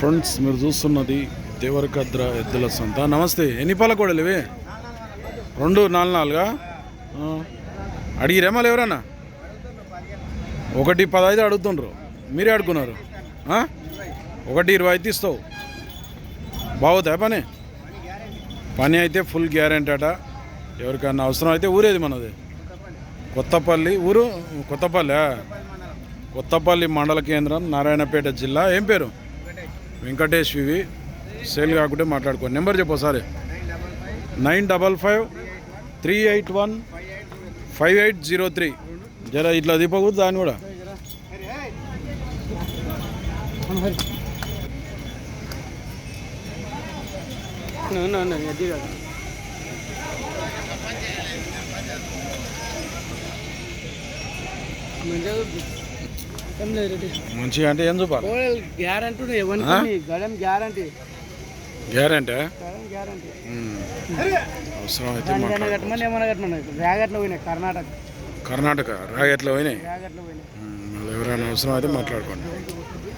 Friends మీరు చూస్తున్నది దేవరకద్ర ఎద్దుల సొంత. నమస్తే ఎన్ని పాల కోడలు ఇవి? రెండు నాలుగు నాలుగా? ఆ. అడిగిరేమా ఎవరన్నా? ఒకటి పదహైదు అడుగుతుండ్రు. మీరే అడుగున్నారు ఒకటి ఇరవై అయితే ఇస్తావు బాగుతాయి పని? పని అయితే ఫుల్ గ్యారెంటీ అట. ఎవరికన్నా అవసరం అయితే ఊరేది మనది. కొత్తపల్లి ఊరు కొత్తపల్లి? కొత్తపల్లి మండల కేంద్రం నారాయణపేట జిల్లా. ఏం పేరు? వెంకటేష్ వివి సేల్ కాకుంటే మాట్లాడుకోండి నెంబర్ చెప్పు ఒకసారి nine double five three eight one five eight zero three జర ఇట్లా దీపకూడదు దాన్ని కూడా మంచిగా అంటే ఏం చూపాలి? గ్యారంటీ గడం గ్యారంటీ గ్యారెంటీ గడం గ్యారంటీ అవసరం అయితే రాగట్లో పోయినాయి కర్ణాటక. కర్ణాటక రాగెట్లా పోయినాయి? ఎవరైనా అవసరం అయితే మాట్లాడుకోండి